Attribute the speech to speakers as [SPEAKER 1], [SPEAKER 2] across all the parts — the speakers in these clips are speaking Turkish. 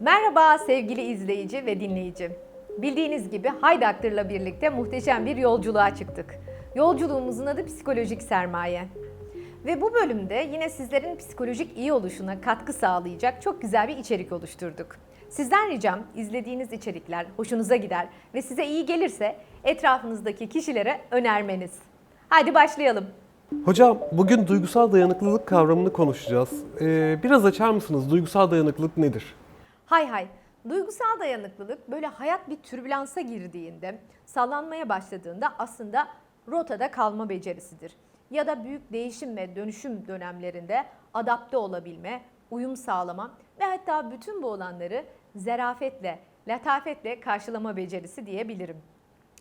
[SPEAKER 1] Merhaba sevgili izleyici ve dinleyici. Bildiğiniz gibi Haydi Aktır'la birlikte muhteşem bir yolculuğa çıktık. Yolculuğumuzun adı psikolojik sermaye. Ve bu bölümde yine sizlerin psikolojik iyi oluşuna katkı sağlayacak çok güzel bir içerik oluşturduk. Sizden ricam izlediğiniz içerikler hoşunuza gider ve size iyi gelirse etrafınızdaki kişilere önermeniz. Hadi başlayalım.
[SPEAKER 2] Hocam bugün duygusal dayanıklılık kavramını konuşacağız. Ee, biraz açar mısınız? Duygusal dayanıklılık nedir?
[SPEAKER 1] Hay hay. Duygusal dayanıklılık böyle hayat bir türbülansa girdiğinde, sallanmaya başladığında aslında rotada kalma becerisidir. Ya da büyük değişim ve dönüşüm dönemlerinde adapte olabilme, uyum sağlama ve hatta bütün bu olanları zerafetle, letafetle karşılama becerisi diyebilirim.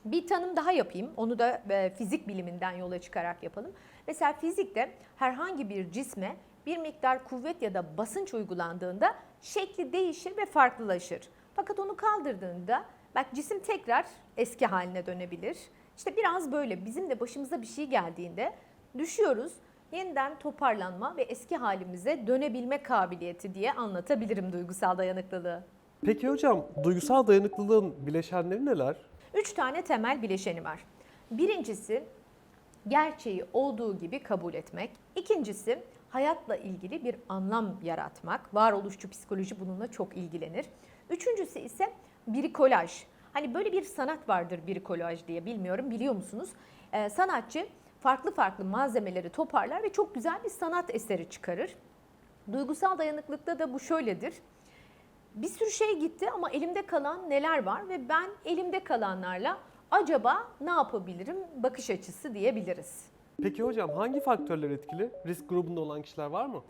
[SPEAKER 1] Bir tanım daha yapayım. Onu da e, fizik biliminden yola çıkarak yapalım. Mesela fizikte herhangi bir cisme bir miktar kuvvet ya da basınç uygulandığında şekli değişir ve farklılaşır. Fakat onu kaldırdığında bak cisim tekrar eski haline dönebilir. İşte biraz böyle bizim de başımıza bir şey geldiğinde düşüyoruz. Yeniden toparlanma ve eski halimize dönebilme kabiliyeti diye anlatabilirim duygusal dayanıklılığı.
[SPEAKER 2] Peki hocam duygusal dayanıklılığın bileşenleri neler?
[SPEAKER 1] Üç tane temel bileşeni var. Birincisi gerçeği olduğu gibi kabul etmek. İkincisi hayatla ilgili bir anlam yaratmak. Varoluşçu psikoloji bununla çok ilgilenir. Üçüncüsü ise brikolaj. Hani böyle bir sanat vardır brikolaj diye bilmiyorum biliyor musunuz? Ee, sanatçı farklı farklı malzemeleri toparlar ve çok güzel bir sanat eseri çıkarır. Duygusal dayanıklıkta da bu şöyledir bir sürü şey gitti ama elimde kalan neler var ve ben elimde kalanlarla acaba ne yapabilirim bakış açısı diyebiliriz.
[SPEAKER 2] Peki hocam hangi faktörler etkili? Risk grubunda olan kişiler var mı?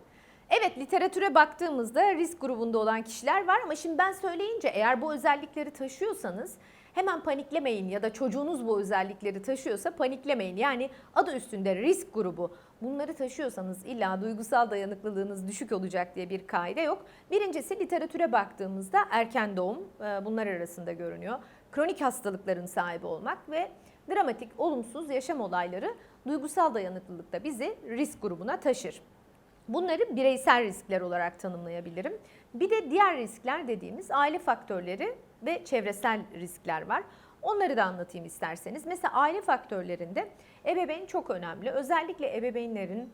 [SPEAKER 1] Evet literatüre baktığımızda risk grubunda olan kişiler var ama şimdi ben söyleyince eğer bu özellikleri taşıyorsanız hemen paniklemeyin ya da çocuğunuz bu özellikleri taşıyorsa paniklemeyin. Yani adı üstünde risk grubu. Bunları taşıyorsanız illa duygusal dayanıklılığınız düşük olacak diye bir kaide yok. Birincisi literatüre baktığımızda erken doğum e, bunlar arasında görünüyor. Kronik hastalıkların sahibi olmak ve dramatik olumsuz yaşam olayları duygusal dayanıklılıkta bizi risk grubuna taşır. Bunları bireysel riskler olarak tanımlayabilirim. Bir de diğer riskler dediğimiz aile faktörleri ve çevresel riskler var. Onları da anlatayım isterseniz. Mesela aile faktörlerinde ebeveyn çok önemli. Özellikle ebeveynlerin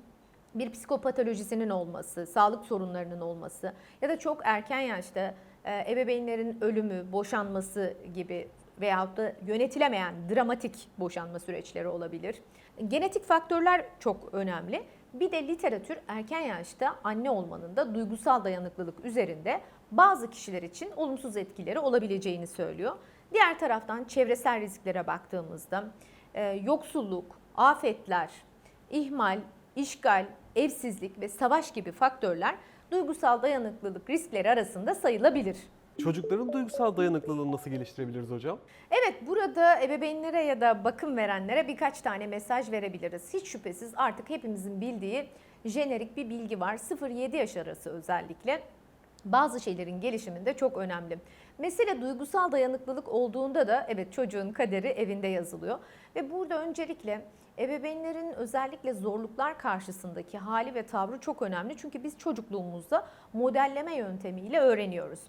[SPEAKER 1] bir psikopatolojisinin olması, sağlık sorunlarının olması ya da çok erken yaşta e, ebeveynlerin ölümü, boşanması gibi veyahut da yönetilemeyen dramatik boşanma süreçleri olabilir. Genetik faktörler çok önemli. Bir de literatür erken yaşta anne olmanın da duygusal dayanıklılık üzerinde bazı kişiler için olumsuz etkileri olabileceğini söylüyor. Diğer taraftan çevresel risklere baktığımızda e, yoksulluk, afetler, ihmal, işgal, evsizlik ve savaş gibi faktörler duygusal dayanıklılık riskleri arasında sayılabilir.
[SPEAKER 2] Çocukların duygusal dayanıklılığını nasıl geliştirebiliriz hocam?
[SPEAKER 1] Evet burada ebeveynlere ya da bakım verenlere birkaç tane mesaj verebiliriz. Hiç şüphesiz artık hepimizin bildiği jenerik bir bilgi var. 0-7 yaş arası özellikle bazı şeylerin gelişiminde çok önemli. Mesele duygusal dayanıklılık olduğunda da evet çocuğun kaderi evinde yazılıyor. Ve burada öncelikle ebeveynlerin özellikle zorluklar karşısındaki hali ve tavrı çok önemli. Çünkü biz çocukluğumuzda modelleme yöntemiyle öğreniyoruz.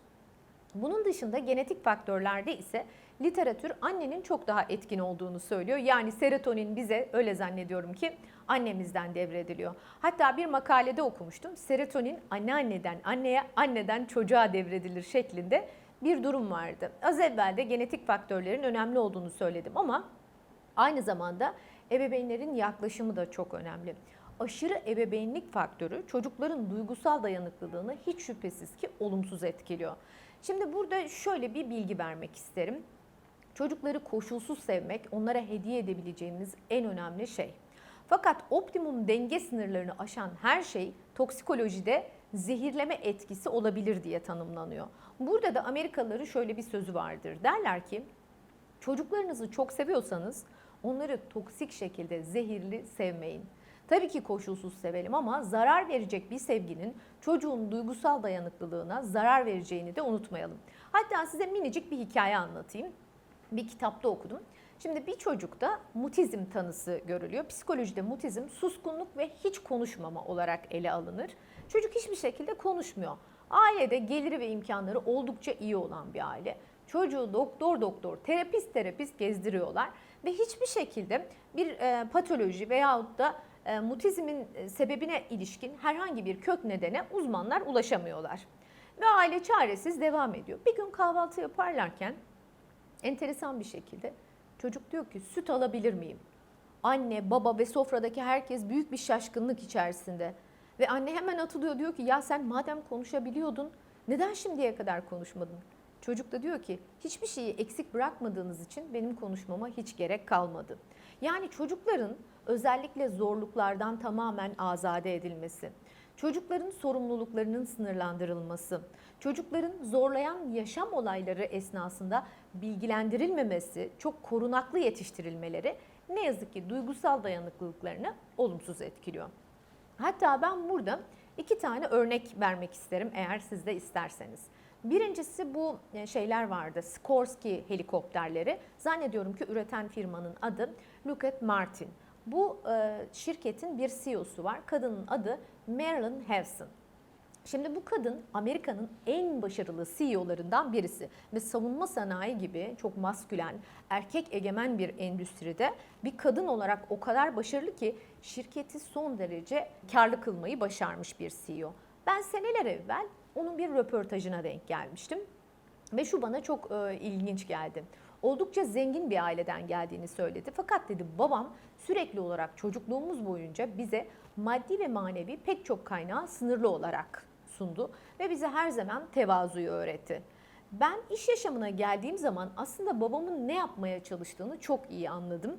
[SPEAKER 1] Bunun dışında genetik faktörlerde ise literatür annenin çok daha etkin olduğunu söylüyor. Yani serotonin bize öyle zannediyorum ki annemizden devrediliyor. Hatta bir makalede okumuştum. Serotonin anneanneden anneye, anneden çocuğa devredilir şeklinde bir durum vardı. Az evvel de genetik faktörlerin önemli olduğunu söyledim ama aynı zamanda ebeveynlerin yaklaşımı da çok önemli. Aşırı ebeveynlik faktörü çocukların duygusal dayanıklılığını hiç şüphesiz ki olumsuz etkiliyor. Şimdi burada şöyle bir bilgi vermek isterim. Çocukları koşulsuz sevmek onlara hediye edebileceğimiz en önemli şey. Fakat optimum denge sınırlarını aşan her şey toksikolojide zehirleme etkisi olabilir diye tanımlanıyor. Burada da Amerikalıların şöyle bir sözü vardır. Derler ki çocuklarınızı çok seviyorsanız onları toksik şekilde zehirli sevmeyin. Tabii ki koşulsuz sevelim ama zarar verecek bir sevginin çocuğun duygusal dayanıklılığına zarar vereceğini de unutmayalım. Hatta size minicik bir hikaye anlatayım. Bir kitapta okudum. Şimdi bir çocukta mutizm tanısı görülüyor. Psikolojide mutizm suskunluk ve hiç konuşmama olarak ele alınır. Çocuk hiçbir şekilde konuşmuyor. Ailede geliri ve imkanları oldukça iyi olan bir aile. Çocuğu doktor doktor, terapist terapist gezdiriyorlar ve hiçbir şekilde bir e, patoloji veyahut da e, mutizmin e, sebebine ilişkin herhangi bir kök nedene uzmanlar ulaşamıyorlar. Ve aile çaresiz devam ediyor. Bir gün kahvaltı yaparlarken enteresan bir şekilde çocuk diyor ki süt alabilir miyim? Anne, baba ve sofradaki herkes büyük bir şaşkınlık içerisinde. Ve anne hemen atılıyor diyor ki ya sen madem konuşabiliyordun neden şimdiye kadar konuşmadın? Çocuk da diyor ki hiçbir şeyi eksik bırakmadığınız için benim konuşmama hiç gerek kalmadı. Yani çocukların özellikle zorluklardan tamamen azade edilmesi, çocukların sorumluluklarının sınırlandırılması, çocukların zorlayan yaşam olayları esnasında bilgilendirilmemesi, çok korunaklı yetiştirilmeleri ne yazık ki duygusal dayanıklılıklarını olumsuz etkiliyor. Hatta ben burada iki tane örnek vermek isterim eğer siz de isterseniz. Birincisi bu e, şeyler vardı. Skorsky helikopterleri. Zannediyorum ki üreten firmanın adı Lockheed Martin. Bu e, şirketin bir CEO'su var. Kadının adı Marilyn Hewson. Şimdi bu kadın Amerika'nın en başarılı CEO'larından birisi ve savunma sanayi gibi çok maskülen, erkek egemen bir endüstride bir kadın olarak o kadar başarılı ki şirketi son derece karlı kılmayı başarmış bir CEO. Ben seneler evvel onun bir röportajına denk gelmiştim ve şu bana çok e, ilginç geldi. Oldukça zengin bir aileden geldiğini söyledi. Fakat dedi babam sürekli olarak çocukluğumuz boyunca bize maddi ve manevi pek çok kaynağı sınırlı olarak sundu ve bize her zaman tevazuyu öğretti. Ben iş yaşamına geldiğim zaman aslında babamın ne yapmaya çalıştığını çok iyi anladım.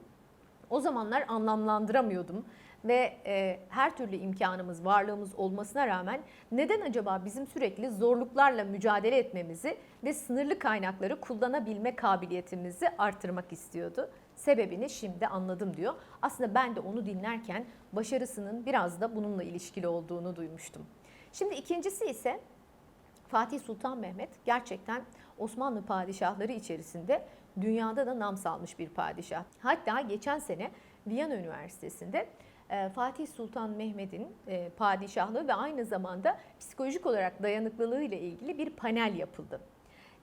[SPEAKER 1] O zamanlar anlamlandıramıyordum ve e, her türlü imkanımız, varlığımız olmasına rağmen neden acaba bizim sürekli zorluklarla mücadele etmemizi ve sınırlı kaynakları kullanabilme kabiliyetimizi artırmak istiyordu? Sebebini şimdi anladım diyor. Aslında ben de onu dinlerken başarısının biraz da bununla ilişkili olduğunu duymuştum. Şimdi ikincisi ise Fatih Sultan Mehmet gerçekten Osmanlı padişahları içerisinde dünyada da nam salmış bir padişah. Hatta geçen sene Viyana Üniversitesi'nde e, Fatih Sultan Mehmet'in e, padişahlığı ve aynı zamanda psikolojik olarak dayanıklılığı ile ilgili bir panel yapıldı.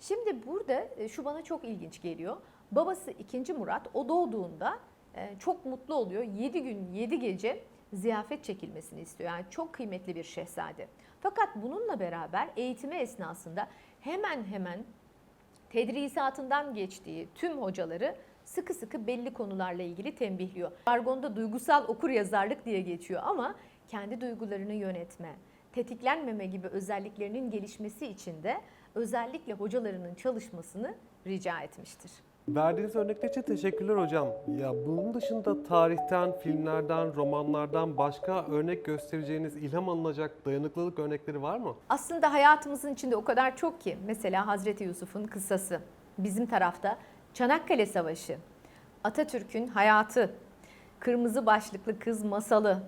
[SPEAKER 1] Şimdi burada e, şu bana çok ilginç geliyor. Babası 2. Murat o doğduğunda çok mutlu oluyor. 7 gün 7 gece ziyafet çekilmesini istiyor. Yani çok kıymetli bir şehzade. Fakat bununla beraber eğitimi esnasında hemen hemen tedrisatından geçtiği tüm hocaları sıkı sıkı belli konularla ilgili tembihliyor. Jargonda duygusal okur yazarlık diye geçiyor ama kendi duygularını yönetme, tetiklenmeme gibi özelliklerinin gelişmesi için de özellikle hocalarının çalışmasını rica etmiştir.
[SPEAKER 2] Verdiğiniz örnekler için teşekkürler hocam. Ya bunun dışında tarihten, filmlerden, romanlardan başka örnek göstereceğiniz, ilham alınacak dayanıklılık örnekleri var mı?
[SPEAKER 1] Aslında hayatımızın içinde o kadar çok ki mesela Hazreti Yusuf'un kıssası, bizim tarafta Çanakkale Savaşı, Atatürk'ün hayatı, Kırmızı Başlıklı Kız masalı,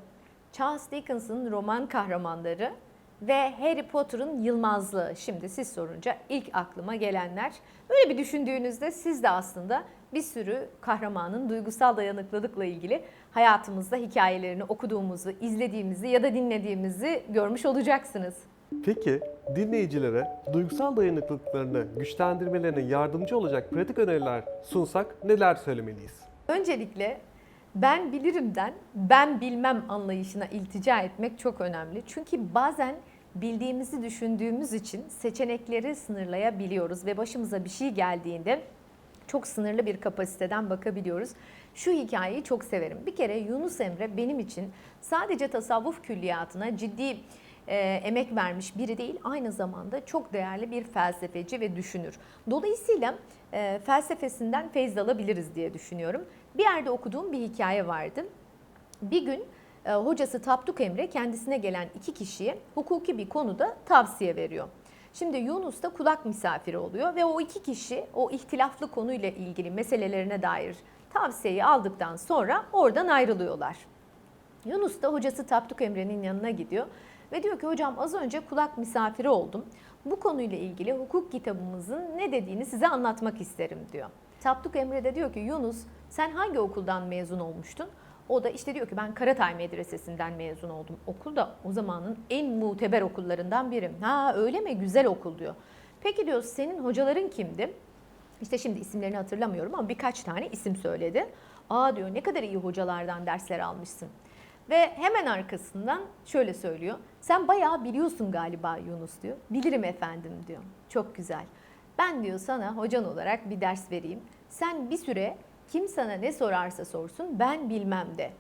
[SPEAKER 1] Charles Dickens'ın roman kahramanları ve Harry Potter'ın Yılmazlığı. Şimdi siz sorunca ilk aklıma gelenler. Böyle bir düşündüğünüzde siz de aslında bir sürü kahramanın duygusal dayanıklılıkla ilgili hayatımızda hikayelerini okuduğumuzu, izlediğimizi ya da dinlediğimizi görmüş olacaksınız.
[SPEAKER 2] Peki dinleyicilere duygusal dayanıklılıklarını güçlendirmelerine yardımcı olacak pratik öneriler sunsak neler söylemeliyiz?
[SPEAKER 1] Öncelikle ben bilirimden ben bilmem anlayışına iltica etmek çok önemli. Çünkü bazen bildiğimizi düşündüğümüz için seçenekleri sınırlayabiliyoruz ve başımıza bir şey geldiğinde çok sınırlı bir kapasiteden bakabiliyoruz. Şu hikayeyi çok severim. Bir kere Yunus Emre benim için sadece tasavvuf külliyatına ciddi e, emek vermiş biri değil, aynı zamanda çok değerli bir felsefeci ve düşünür. Dolayısıyla e, felsefesinden feyz alabiliriz diye düşünüyorum. Bir yerde okuduğum bir hikaye vardı. Bir gün e, hocası Tapduk Emre kendisine gelen iki kişiye hukuki bir konuda tavsiye veriyor. Şimdi Yunus da kulak misafiri oluyor ve o iki kişi o ihtilaflı konuyla ilgili meselelerine dair tavsiyeyi aldıktan sonra oradan ayrılıyorlar. Yunus da hocası Tapduk Emre'nin yanına gidiyor ve diyor ki hocam az önce kulak misafiri oldum. Bu konuyla ilgili hukuk kitabımızın ne dediğini size anlatmak isterim diyor. Tapduk Emre de diyor ki Yunus sen hangi okuldan mezun olmuştun? O da işte diyor ki ben Karatay Medresesi'nden mezun oldum. Okul da o zamanın en muteber okullarından biri. Ha öyle mi? Güzel okul diyor. Peki diyor senin hocaların kimdi? İşte şimdi isimlerini hatırlamıyorum ama birkaç tane isim söyledi. Aa diyor ne kadar iyi hocalardan dersler almışsın. Ve hemen arkasından şöyle söylüyor. Sen bayağı biliyorsun galiba Yunus diyor. Bilirim efendim diyor. Çok güzel. Ben diyor sana hocan olarak bir ders vereyim. Sen bir süre kim sana ne sorarsa sorsun ben bilmem de.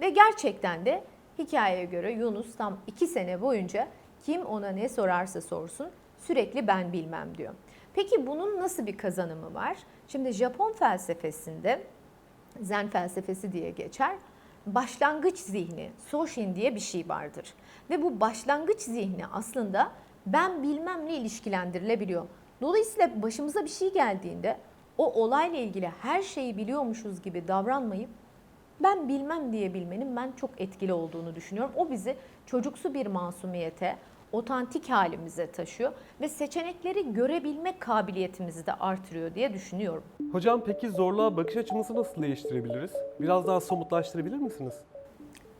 [SPEAKER 1] Ve gerçekten de hikayeye göre Yunus tam iki sene boyunca kim ona ne sorarsa sorsun sürekli ben bilmem diyor. Peki bunun nasıl bir kazanımı var? Şimdi Japon felsefesinde Zen felsefesi diye geçer. Başlangıç zihni, Soshin diye bir şey vardır. Ve bu başlangıç zihni aslında ben bilmemle ilişkilendirilebiliyor. Dolayısıyla başımıza bir şey geldiğinde o olayla ilgili her şeyi biliyormuşuz gibi davranmayıp ben bilmem diyebilmenin ben çok etkili olduğunu düşünüyorum. O bizi çocuksu bir masumiyete, otantik halimize taşıyor ve seçenekleri görebilme kabiliyetimizi de artırıyor diye düşünüyorum.
[SPEAKER 2] Hocam peki zorluğa bakış açımızı nasıl değiştirebiliriz? Biraz daha somutlaştırabilir misiniz?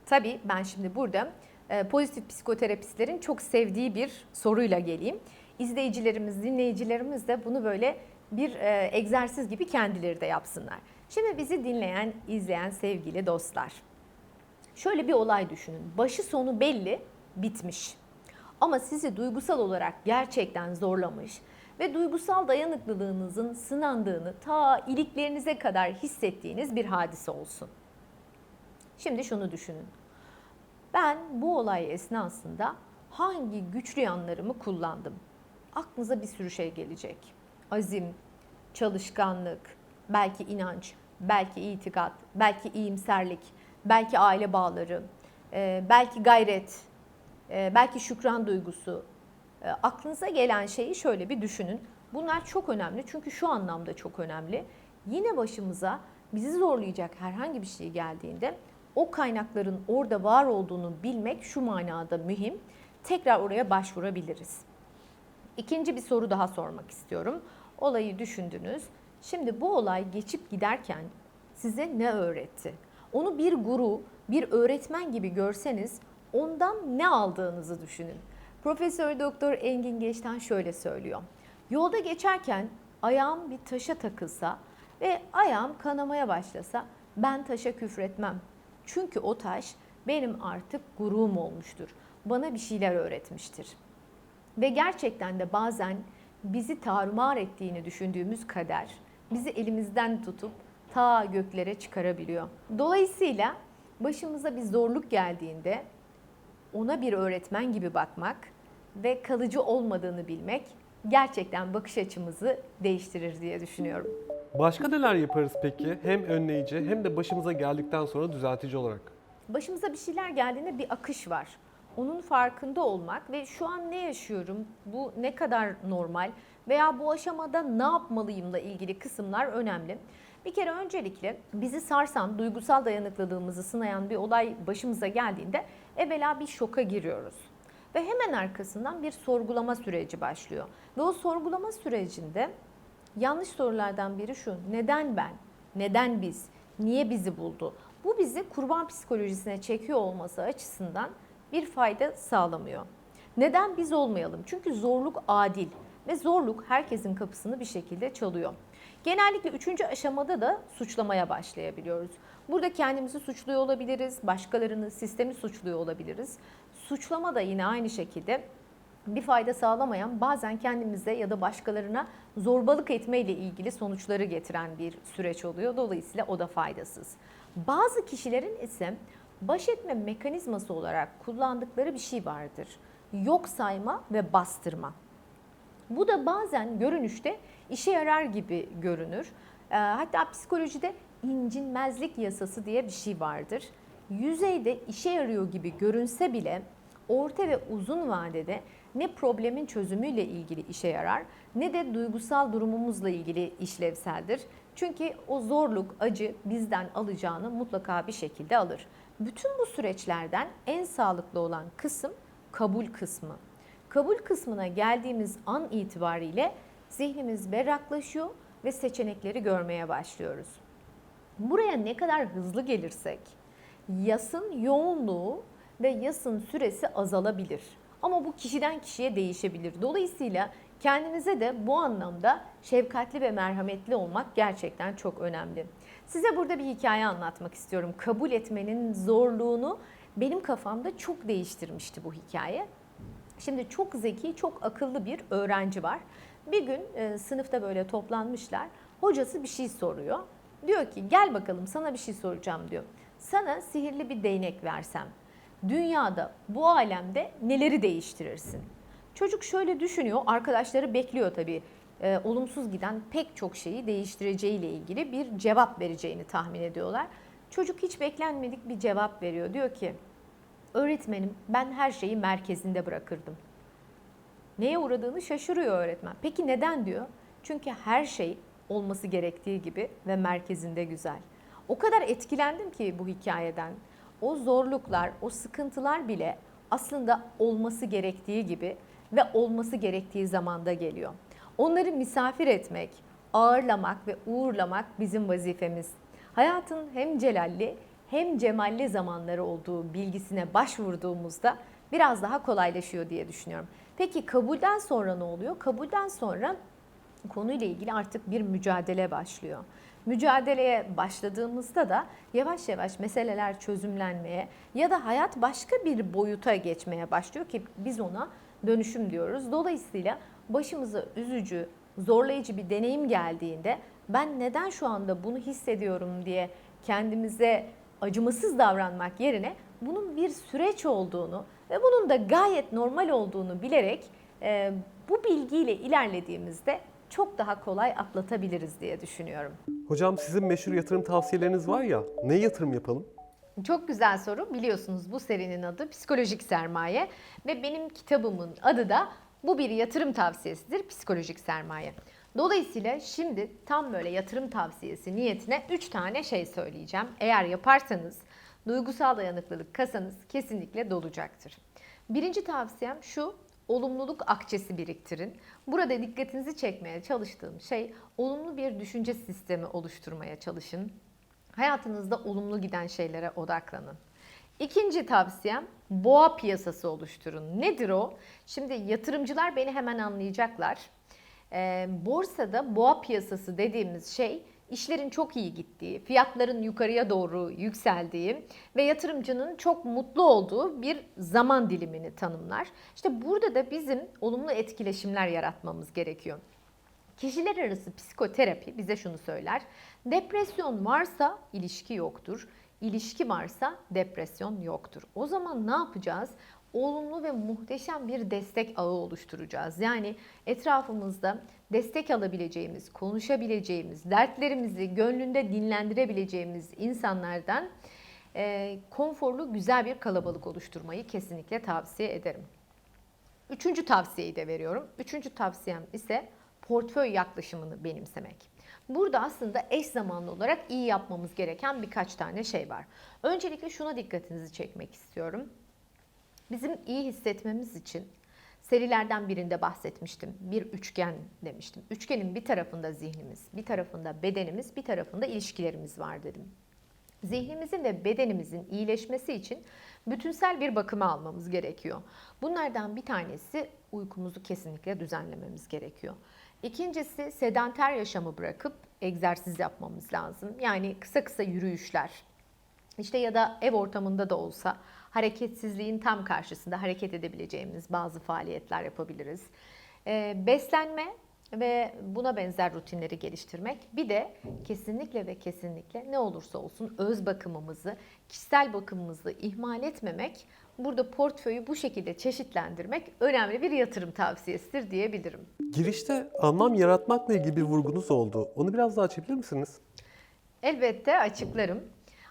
[SPEAKER 1] Tabii ben şimdi burada e, pozitif psikoterapistlerin çok sevdiği bir soruyla geleyim. İzleyicilerimiz, dinleyicilerimiz de bunu böyle bir e, egzersiz gibi kendileri de yapsınlar. Şimdi bizi dinleyen, izleyen sevgili dostlar. Şöyle bir olay düşünün. Başı sonu belli, bitmiş. Ama sizi duygusal olarak gerçekten zorlamış ve duygusal dayanıklılığınızın sınandığını ta iliklerinize kadar hissettiğiniz bir hadise olsun. Şimdi şunu düşünün. Ben bu olay esnasında hangi güçlü yanlarımı kullandım? Aklınıza bir sürü şey gelecek. Azim, çalışkanlık, belki inanç, belki itikat, belki iyimserlik, belki aile bağları, e, belki gayret, e, belki şükran duygusu. E, Aklınıza gelen şeyi şöyle bir düşünün. Bunlar çok önemli çünkü şu anlamda çok önemli. Yine başımıza bizi zorlayacak herhangi bir şey geldiğinde o kaynakların orada var olduğunu bilmek şu manada mühim. Tekrar oraya başvurabiliriz. İkinci bir soru daha sormak istiyorum. Olayı düşündünüz. Şimdi bu olay geçip giderken size ne öğretti? Onu bir guru, bir öğretmen gibi görseniz ondan ne aldığınızı düşünün. Profesör Doktor Engin Geçten şöyle söylüyor. Yolda geçerken ayağım bir taşa takılsa ve ayağım kanamaya başlasa ben taşa küfretmem. Çünkü o taş benim artık guruum olmuştur. Bana bir şeyler öğretmiştir. Ve gerçekten de bazen bizi tarumar ettiğini düşündüğümüz kader bizi elimizden tutup ta göklere çıkarabiliyor. Dolayısıyla başımıza bir zorluk geldiğinde ona bir öğretmen gibi bakmak ve kalıcı olmadığını bilmek gerçekten bakış açımızı değiştirir diye düşünüyorum.
[SPEAKER 2] Başka neler yaparız peki? Hem önleyici hem de başımıza geldikten sonra düzeltici olarak.
[SPEAKER 1] Başımıza bir şeyler geldiğinde bir akış var. Onun farkında olmak ve şu an ne yaşıyorum, bu ne kadar normal veya bu aşamada ne yapmalıyımla ilgili kısımlar önemli. Bir kere öncelikle bizi sarsan, duygusal dayanıklılığımızı sınayan bir olay başımıza geldiğinde evvela bir şoka giriyoruz. Ve hemen arkasından bir sorgulama süreci başlıyor. Ve o sorgulama sürecinde yanlış sorulardan biri şu. Neden ben? Neden biz? Niye bizi buldu? Bu bizi kurban psikolojisine çekiyor olması açısından bir fayda sağlamıyor. Neden biz olmayalım? Çünkü zorluk adil ve zorluk herkesin kapısını bir şekilde çalıyor. Genellikle üçüncü aşamada da suçlamaya başlayabiliyoruz. Burada kendimizi suçluyor olabiliriz, başkalarını, sistemi suçluyor olabiliriz. Suçlama da yine aynı şekilde bir fayda sağlamayan bazen kendimize ya da başkalarına zorbalık etme ile ilgili sonuçları getiren bir süreç oluyor. Dolayısıyla o da faydasız. Bazı kişilerin ise baş etme mekanizması olarak kullandıkları bir şey vardır. Yok sayma ve bastırma. Bu da bazen görünüşte işe yarar gibi görünür. Ee, Hatta psikolojide incinmezlik yasası diye bir şey vardır. Yüzeyde işe yarıyor gibi görünse bile orta ve uzun vadede ne problemin çözümüyle ilgili işe yarar ne de duygusal durumumuzla ilgili işlevseldir. Çünkü o zorluk, acı bizden alacağını mutlaka bir şekilde alır. Bütün bu süreçlerden en sağlıklı olan kısım kabul kısmı. Kabul kısmına geldiğimiz an itibariyle zihnimiz berraklaşıyor ve seçenekleri görmeye başlıyoruz. Buraya ne kadar hızlı gelirsek, yasın yoğunluğu ve yasın süresi azalabilir. Ama bu kişiden kişiye değişebilir. Dolayısıyla kendinize de bu anlamda şefkatli ve merhametli olmak gerçekten çok önemli. Size burada bir hikaye anlatmak istiyorum. Kabul etmenin zorluğunu benim kafamda çok değiştirmişti bu hikaye. Şimdi çok zeki, çok akıllı bir öğrenci var. Bir gün e, sınıfta böyle toplanmışlar. Hocası bir şey soruyor. Diyor ki gel bakalım sana bir şey soracağım diyor. Sana sihirli bir değnek versem dünyada bu alemde neleri değiştirirsin? Çocuk şöyle düşünüyor. Arkadaşları bekliyor tabii. E, olumsuz giden pek çok şeyi değiştireceğiyle ilgili bir cevap vereceğini tahmin ediyorlar. Çocuk hiç beklenmedik bir cevap veriyor. Diyor ki öğretmenim ben her şeyi merkezinde bırakırdım. Neye uğradığını şaşırıyor öğretmen. Peki neden diyor? Çünkü her şey olması gerektiği gibi ve merkezinde güzel. O kadar etkilendim ki bu hikayeden. O zorluklar, o sıkıntılar bile aslında olması gerektiği gibi ve olması gerektiği zamanda geliyor. Onları misafir etmek, ağırlamak ve uğurlamak bizim vazifemiz. Hayatın hem celalli hem cemalli zamanları olduğu bilgisine başvurduğumuzda biraz daha kolaylaşıyor diye düşünüyorum. Peki kabulden sonra ne oluyor? Kabulden sonra konuyla ilgili artık bir mücadele başlıyor. Mücadeleye başladığımızda da yavaş yavaş meseleler çözümlenmeye ya da hayat başka bir boyuta geçmeye başlıyor ki biz ona dönüşüm diyoruz. Dolayısıyla başımıza üzücü, zorlayıcı bir deneyim geldiğinde ben neden şu anda bunu hissediyorum diye kendimize acımasız davranmak yerine bunun bir süreç olduğunu ve bunun da gayet normal olduğunu bilerek e, bu bilgiyle ilerlediğimizde çok daha kolay atlatabiliriz diye düşünüyorum.
[SPEAKER 2] Hocam sizin meşhur yatırım tavsiyeleriniz var ya, ne yatırım yapalım?
[SPEAKER 1] Çok güzel soru. Biliyorsunuz bu serinin adı Psikolojik Sermaye ve benim kitabımın adı da bu bir yatırım tavsiyesidir Psikolojik Sermaye. Dolayısıyla şimdi tam böyle yatırım tavsiyesi niyetine 3 tane şey söyleyeceğim. Eğer yaparsanız duygusal dayanıklılık kasanız kesinlikle dolacaktır. Birinci tavsiyem şu, olumluluk akçesi biriktirin. Burada dikkatinizi çekmeye çalıştığım şey olumlu bir düşünce sistemi oluşturmaya çalışın. Hayatınızda olumlu giden şeylere odaklanın. İkinci tavsiyem boğa piyasası oluşturun. Nedir o? Şimdi yatırımcılar beni hemen anlayacaklar. Ee, borsada boğa piyasası dediğimiz şey işlerin çok iyi gittiği, fiyatların yukarıya doğru yükseldiği ve yatırımcının çok mutlu olduğu bir zaman dilimini tanımlar. İşte burada da bizim olumlu etkileşimler yaratmamız gerekiyor. Kişiler arası psikoterapi bize şunu söyler. Depresyon varsa ilişki yoktur. İlişki varsa depresyon yoktur. O zaman ne yapacağız? Olumlu ve muhteşem bir destek ağı oluşturacağız. Yani etrafımızda destek alabileceğimiz, konuşabileceğimiz, dertlerimizi gönlünde dinlendirebileceğimiz insanlardan e, konforlu güzel bir kalabalık oluşturmayı kesinlikle tavsiye ederim. Üçüncü tavsiyeyi de veriyorum. Üçüncü tavsiyem ise portföy yaklaşımını benimsemek. Burada aslında eş zamanlı olarak iyi yapmamız gereken birkaç tane şey var. Öncelikle şuna dikkatinizi çekmek istiyorum. Bizim iyi hissetmemiz için serilerden birinde bahsetmiştim. Bir üçgen demiştim. Üçgenin bir tarafında zihnimiz, bir tarafında bedenimiz, bir tarafında ilişkilerimiz var dedim. Zihnimizin ve bedenimizin iyileşmesi için bütünsel bir bakıma almamız gerekiyor. Bunlardan bir tanesi uykumuzu kesinlikle düzenlememiz gerekiyor. İkincisi sedanter yaşamı bırakıp egzersiz yapmamız lazım. Yani kısa kısa yürüyüşler. İşte ya da ev ortamında da olsa hareketsizliğin tam karşısında hareket edebileceğimiz bazı faaliyetler yapabiliriz. Ee, beslenme ve buna benzer rutinleri geliştirmek. Bir de kesinlikle ve kesinlikle ne olursa olsun öz bakımımızı, kişisel bakımımızı ihmal etmemek, burada portföyü bu şekilde çeşitlendirmek önemli bir yatırım tavsiyesidir diyebilirim.
[SPEAKER 2] Girişte anlam yaratmakla ilgili bir vurgunuz oldu. Onu biraz daha açabilir misiniz?
[SPEAKER 1] Elbette açıklarım.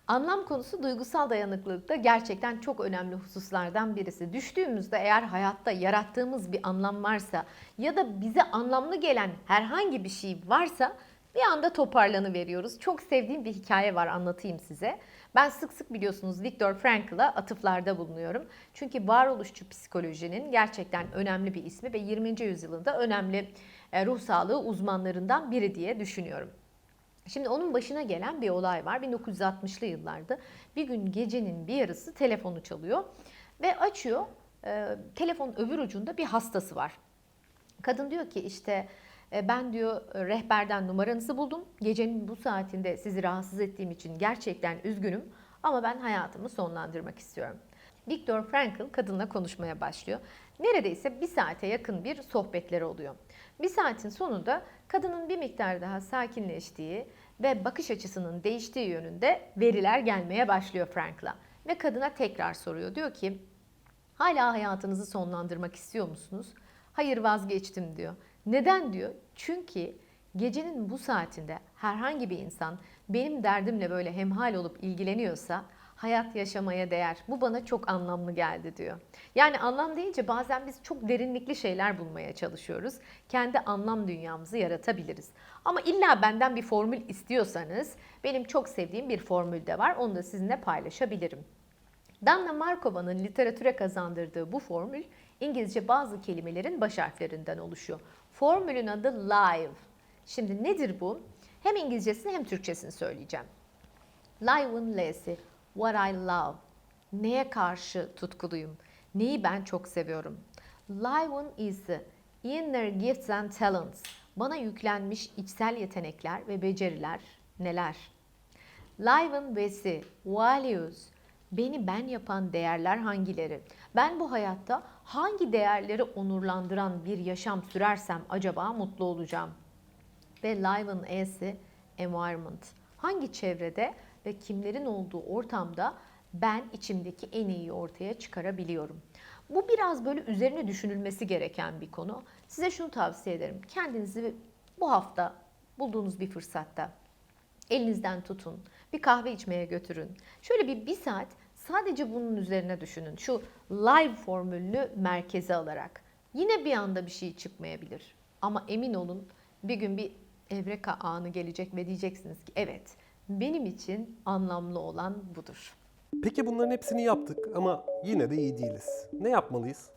[SPEAKER 1] Anlam konusu duygusal dayanıklılıkta gerçekten çok önemli hususlardan birisi. Düştüğümüzde eğer hayatta yarattığımız bir anlam varsa ya da bize anlamlı gelen herhangi bir şey varsa bir anda toparlanıveriyoruz. Çok sevdiğim bir hikaye var anlatayım size. Ben sık sık biliyorsunuz Viktor Frankl'a atıflarda bulunuyorum. Çünkü varoluşçu psikolojinin gerçekten önemli bir ismi ve 20. yüzyılında önemli e, ruh sağlığı uzmanlarından biri diye düşünüyorum. Şimdi onun başına gelen bir olay var. 1960'lı yıllarda bir gün gecenin bir yarısı telefonu çalıyor ve açıyor. Ee, telefonun öbür ucunda bir hastası var. Kadın diyor ki işte e, ben diyor rehberden numaranızı buldum. Gecenin bu saatinde sizi rahatsız ettiğim için gerçekten üzgünüm ama ben hayatımı sonlandırmak istiyorum. Viktor Frankl kadınla konuşmaya başlıyor. Neredeyse bir saate yakın bir sohbetleri oluyor. Bir saatin sonunda kadının bir miktar daha sakinleştiği ve bakış açısının değiştiği yönünde veriler gelmeye başlıyor Frankl'a. Ve kadına tekrar soruyor. Diyor ki hala hayatınızı sonlandırmak istiyor musunuz? Hayır vazgeçtim diyor. Neden diyor? Çünkü gecenin bu saatinde herhangi bir insan benim derdimle böyle hemhal olup ilgileniyorsa hayat yaşamaya değer. Bu bana çok anlamlı geldi diyor. Yani anlam deyince bazen biz çok derinlikli şeyler bulmaya çalışıyoruz. Kendi anlam dünyamızı yaratabiliriz. Ama illa benden bir formül istiyorsanız benim çok sevdiğim bir formül de var. Onu da sizinle paylaşabilirim. Dana Markova'nın literatüre kazandırdığı bu formül İngilizce bazı kelimelerin baş harflerinden oluşuyor. Formülün adı live. Şimdi nedir bu? Hem İngilizcesini hem Türkçesini söyleyeceğim. Live'ın L'si. What I love. Neye karşı tutkuluyum? Neyi ben çok seviyorum? Live'ın I'si. Inner gifts and talents. Bana yüklenmiş içsel yetenekler ve beceriler neler? Live'ın V'si. Values. Beni ben yapan değerler hangileri? Ben bu hayatta hangi değerleri onurlandıran bir yaşam sürersem acaba mutlu olacağım? Ve Live'ın E'si environment. Hangi çevrede ve kimlerin olduğu ortamda ben içimdeki en iyi ortaya çıkarabiliyorum. Bu biraz böyle üzerine düşünülmesi gereken bir konu. Size şunu tavsiye ederim. Kendinizi bu hafta bulduğunuz bir fırsatta elinizden tutun. Bir kahve içmeye götürün. Şöyle bir bir saat sadece bunun üzerine düşünün. Şu live formülünü merkeze alarak. Yine bir anda bir şey çıkmayabilir. Ama emin olun bir gün bir evreka anı gelecek ve diyeceksiniz ki evet benim için anlamlı olan budur.
[SPEAKER 2] Peki bunların hepsini yaptık ama yine de iyi değiliz. Ne yapmalıyız?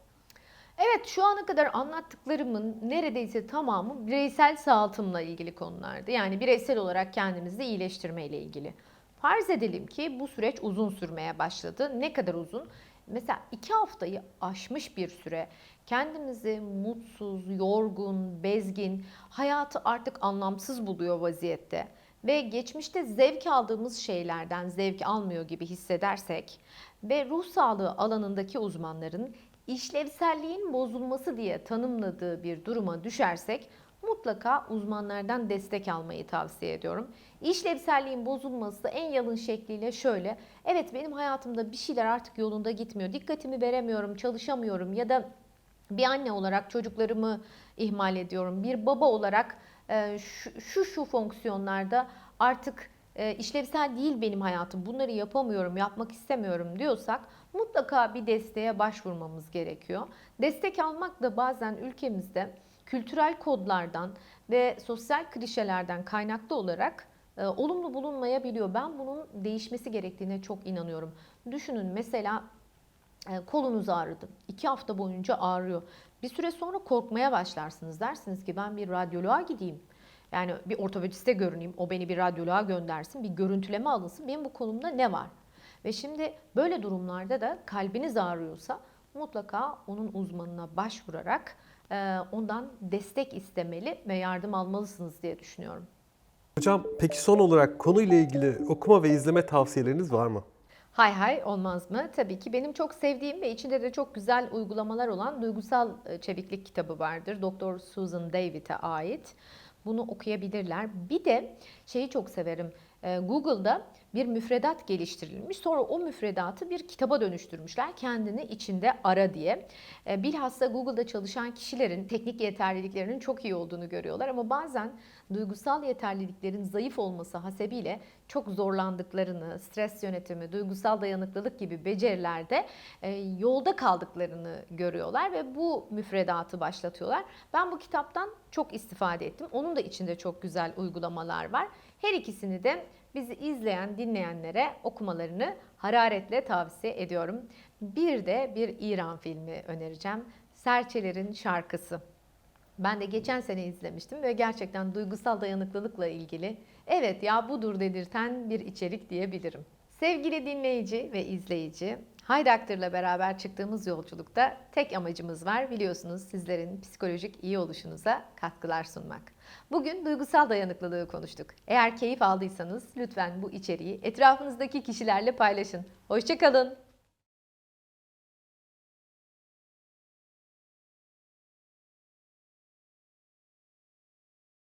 [SPEAKER 1] Evet şu ana kadar anlattıklarımın neredeyse tamamı bireysel sağaltımla ilgili konulardı. Yani bireysel olarak kendimizi iyileştirme ile ilgili. Farz edelim ki bu süreç uzun sürmeye başladı. Ne kadar uzun? Mesela iki haftayı aşmış bir süre kendimizi mutsuz, yorgun, bezgin, hayatı artık anlamsız buluyor vaziyette ve geçmişte zevk aldığımız şeylerden zevk almıyor gibi hissedersek ve ruh sağlığı alanındaki uzmanların işlevselliğin bozulması diye tanımladığı bir duruma düşersek mutlaka uzmanlardan destek almayı tavsiye ediyorum. İşlevselliğin bozulması en yalın şekliyle şöyle. Evet benim hayatımda bir şeyler artık yolunda gitmiyor. Dikkatimi veremiyorum, çalışamıyorum ya da bir anne olarak çocuklarımı ihmal ediyorum. Bir baba olarak e, şu şu, şu fonksiyonlarda artık e, işlevsel değil benim hayatım. Bunları yapamıyorum, yapmak istemiyorum diyorsak mutlaka bir desteğe başvurmamız gerekiyor. Destek almak da bazen ülkemizde kültürel kodlardan ve sosyal klişelerden kaynaklı olarak e, olumlu bulunmayabiliyor. Ben bunun değişmesi gerektiğine çok inanıyorum. Düşünün mesela e, kolunuz ağrıdı. İki hafta boyunca ağrıyor. Bir süre sonra korkmaya başlarsınız. Dersiniz ki ben bir radyoloğa gideyim. Yani bir ortopediste görüneyim. O beni bir radyoloğa göndersin. Bir görüntüleme alınsın. Benim bu kolumda ne var? Ve şimdi böyle durumlarda da kalbiniz ağrıyorsa mutlaka onun uzmanına başvurarak e, ondan destek istemeli ve yardım almalısınız diye düşünüyorum.
[SPEAKER 2] Hocam peki son olarak konuyla ilgili okuma ve izleme tavsiyeleriniz var mı?
[SPEAKER 1] Hay hay olmaz mı? Tabii ki benim çok sevdiğim ve içinde de çok güzel uygulamalar olan Duygusal e, Çeviklik kitabı vardır. Dr. Susan David'e ait. Bunu okuyabilirler. Bir de şeyi çok severim. E, Google'da bir müfredat geliştirilmiş. Sonra o müfredatı bir kitaba dönüştürmüşler. Kendini içinde ara diye. E, Bilhassa Google'da çalışan kişilerin teknik yeterliliklerinin çok iyi olduğunu görüyorlar. Ama bazen duygusal yeterliliklerin zayıf olması hasebiyle çok zorlandıklarını, stres yönetimi, duygusal dayanıklılık gibi becerilerde e, yolda kaldıklarını görüyorlar ve bu müfredatı başlatıyorlar. Ben bu kitaptan çok istifade ettim. Onun da içinde çok güzel uygulamalar var. Her ikisini de bizi izleyen, dinleyenlere okumalarını hararetle tavsiye ediyorum. Bir de bir İran filmi önereceğim. Serçelerin Şarkısı. Ben de geçen sene izlemiştim ve gerçekten duygusal dayanıklılıkla ilgili evet ya budur dedirten bir içerik diyebilirim. Sevgili dinleyici ve izleyici, Haydi Aktır'la beraber çıktığımız yolculukta tek amacımız var biliyorsunuz sizlerin psikolojik iyi oluşunuza katkılar sunmak. Bugün duygusal dayanıklılığı konuştuk. Eğer keyif aldıysanız lütfen bu içeriği etrafınızdaki kişilerle paylaşın. Hoşçakalın.